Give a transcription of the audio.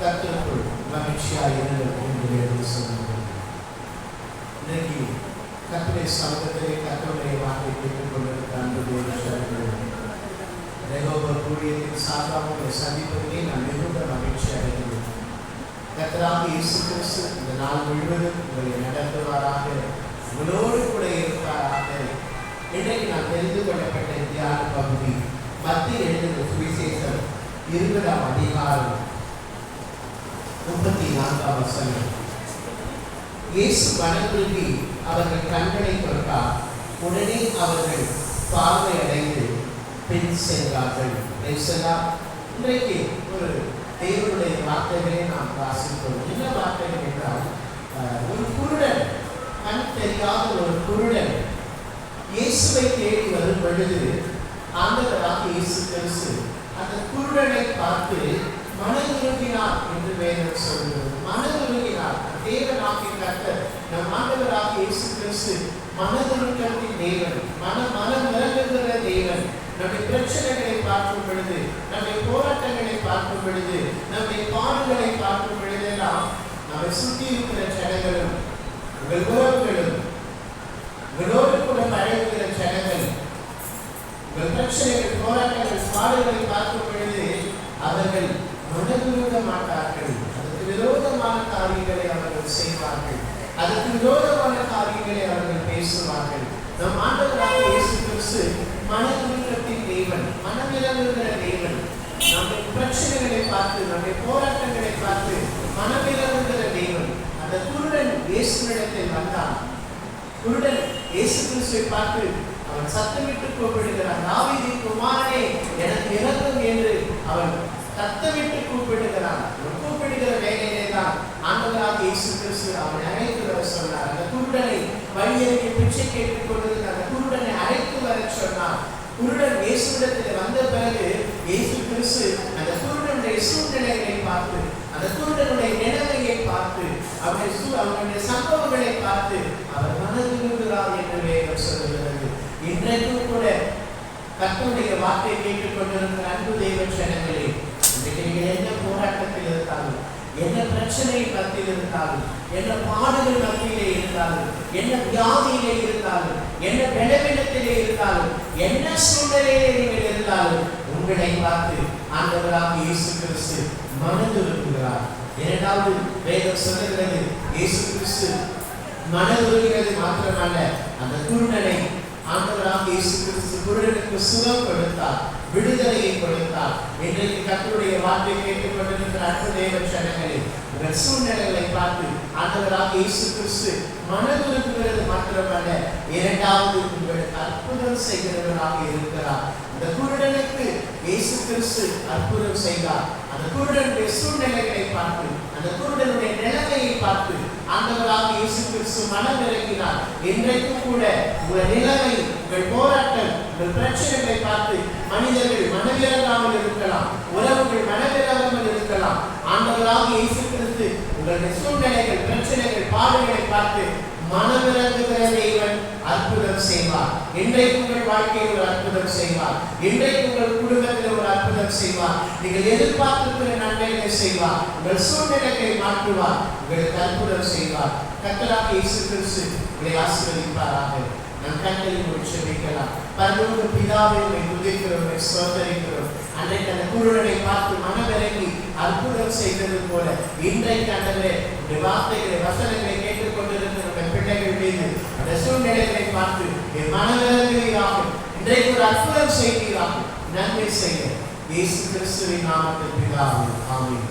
கத்திற்குள் மகிழ்ச்சியாக இருங்கள் என்று சொல்லுங்கள் இன்னைக்கு கத்திரை சமூகத்திலே கத்தருடைய வார்த்தை கேட்டுக் கொண்டிருக்கிற அன்பு ரெகோபர் ஊழியத்தின் சார்பாக சந்திப்பதிலே நான் மிகுந்த மகிழ்ச்சி அடைகிறேன் கத்தராக இயேசு கிறிஸ்து இந்த நாள் முழுவதும் உங்களை நடத்துவாராக. உங்களோடு கூட இருப்பாராக இருபதாம் அதிகாரம் முப்பத்தி நான்காம் வசனம். இயேசு மனதுருகி அவர்கள் கண்களை தொட்டார் உடனே அவர்கள் பார்வை அடைந்து பின் சென்றார்கள். இன்றைக்கு ஒரு தேவனுடைய வார்த்தைகளை நாம் வாசிப்போம். என்ன வார்த்தைகள் என்றால் ஒரு குருடன் கண் தெரியாத ஒரு குருடன் இயேசுவை தேடி வரும் பொழுது ஆண்டவராக இயேசு கிறிஸ்து அந்த குருடனை பார்த்து மனதுருகினார் என்று வேதம் சொல்கிறது. மனதுருகினார் தேவனாகிய கர்த்தர் நம் ஆண்டவராக இயேசு கிறிஸ்து மனதுருக்கத்தின் தேவன் மன மனம் இறங்குகிற தேவன். நம்முடைய பிரச்சனைகளை பார்க்கும் பொழுது நம்முடைய போராட்டங்களை பார்க்கும் பொழுது நம்முடைய பாடுகளை பார்க்கும் பொழுதெல்லாம் நம்மை சுற்றி இருக்கிற ஜனங்களும் உங்கள் உறவுகளும் உங்களோடு கூட பழகுகிற ஜனங்கள் உங்கள் பிரச்சனைகள் போராட்டங்கள் பாடுகளை பார்க்கும் பொழுது அவர்கள் மனதுருக மாட்டார்கள் அதற்கு விரோதமான காரியங்களை அவர்கள் செய்வார்கள். அதற்கு விரோதமான காரியங்களை அவர்கள் பேசுவார்கள். நம் ஆண்டவராக இயேசு கிறிஸ்து மனநிலத்தின் தேவன் மனமிலங்குகிற தேவன். நம்முடைய பிரச்சனைகளை பார்த்து நம்முடைய போராட்டங்களை பார்த்து மனமிலங்குகிற தேவன். அந்த குருடன் இயேசுவிடத்தில் வந்தான். குருடன் இயேசு கிறிஸ்துவை பார்த்து அவன் சத்தமிட்டு கூப்பிடுகிறான். நாவிதி குமாரனே எனக்கு இறங்கும் என்று அவன் கூப்பிடுகிறான் கூப்பிடுகிற வேலையிலே தான் ஆண்டவராக இயேசு கிறிஸ்து அவனை அழைத்து வர சொன்னார். அந்த குருடனை வழியருகே பிச்சை கேட்டுக் கொண்டிருந்த அந்த குருடனை அழைத்து வர சொன்னார். குருடன் இயேசுடத்தில் வந்த பிறகு இயேசு கிறிஸ்து அந்த குருடனுடைய சூழ்நிலைகளை பார்த்து அந்த குருடனுடைய நிலைமையை பார்த்து அவனுடைய சூ- அவனுடைய சம்பவங்களை பார்த்து அவர் மனதிருக்கிறார் என்று வேதம் சொல்லுகிறது. இன்றைக்கும் கூட கர்த்தருடைய வார்த்தை கேட்டுக் கொண்டிருக்கிற அன்பு தெய்வ ஜனங்களே இன்றைக்கு நீங்கள் என்ன போராட்டத்தில் இருந்தாலும் என்ன பிரச்சனை மத்தியில் இருந்தாலும் என்ன பாடுகள் மத்தியிலே இருந்தாலும் என்ன வியாதியிலே இருந்தாலும் என்ன பலவீனத்திலே இருந்தாலும் என்ன சூழ்நிலையிலே நீங்கள் இருந்தாலும் உங்களை பார்த்து ஆண்டவராக இயேசு கிறிஸ்து மனதுருக்குகிறார். இரண்டாவது வேதம் சொல்லுகிறது இயேசு கிறிஸ்து மனதுருகிறது மாத்திரமல்ல அந்த குருடனை ஆண்டவராக இயேசு கிறிஸ்து குருடனுக்கு சுகம் கொடுத்தார் விடுதலையை கொடுத்தார். இன்றைக்கு கத்தருடைய வார்த்தை கேட்டுக் கொண்டிருக்கிற அன்பு தேவ ஜனங்களே உங்கள் சூழ்நிலைகளை பார்த்து ஆண்டவராக இயேசு கிறிஸ்து மனதுருக்குகிறது மாத்திரமல்ல இரண்டாவது உங்களுக்கு அற்புதம் செய்கிறவராக இருக்கிறார். இந்த குருடனுக்கு இயேசு கிறிஸ்து அற்புதம் செய்தார். அந்த குருடனுடைய சூழ்நிலைகளை பார்த்து அந்த குருடனுடைய நிலைமையை பார்த்து ஆண்டவராக இயேசு கிறிஸ்து மனம் இறங்கினார். இன்றைக்கும் கூட உங்கள் நிலைமை உங்கள் போராட்டம் உங்கள் பிரச்சனைகளை பார்த்து மனிதர்கள் உங்களுடைய சூழ்நிலைகள் பிரச்சனைகள் பாடுகளை பார்த்து மனமிறங்குகிற தேவன் அற்புதம் செய்வார். இன்றைக்கு உங்கள் வாழ்க்கையில் ஒரு அற்புதம் செய்வார். இன்றைக்கு உங்கள் குடும்பத்தில் ஒரு அற்புதம் செய்வார். நீங்கள் எதிர்பார்த்திருக்கிற நன்மைகளை செய்வார். உங்கள் சூழ்நிலைகளை மாற்றுவார். உங்களுக்கு அற்புதம் செய்வார். கத்தலாக இயேசு கிறிஸ்து உங்களை ஆசீர்வதிப்பாராக. நம் கண்களை முடிச்சு வைக்கலாம் பரலோக பிதாவை உங்களை துதிக்கிறோம் சோதரிக்கிறோம் அன்றைக்கு அந்த குருடனை பார்த்து மனமிறங்கி அற்புதம் செய்தது போல இன்றைக்கு அன்றே வார்த்தைகளை வசனங்களை கேட்டுக்கொண்டிருக்கிற பிள்ளைகள் மீது அந்த சூழ்நிலைகளை பார்த்து என் மனமிறங்குவீராக இன்றைக்கு ஒரு அற்புதம் செய்வீராக. நன்மை செய்ய இயேசு கிறிஸ்துவின் நாமத்தில் பிதாவே. ஆமீன்.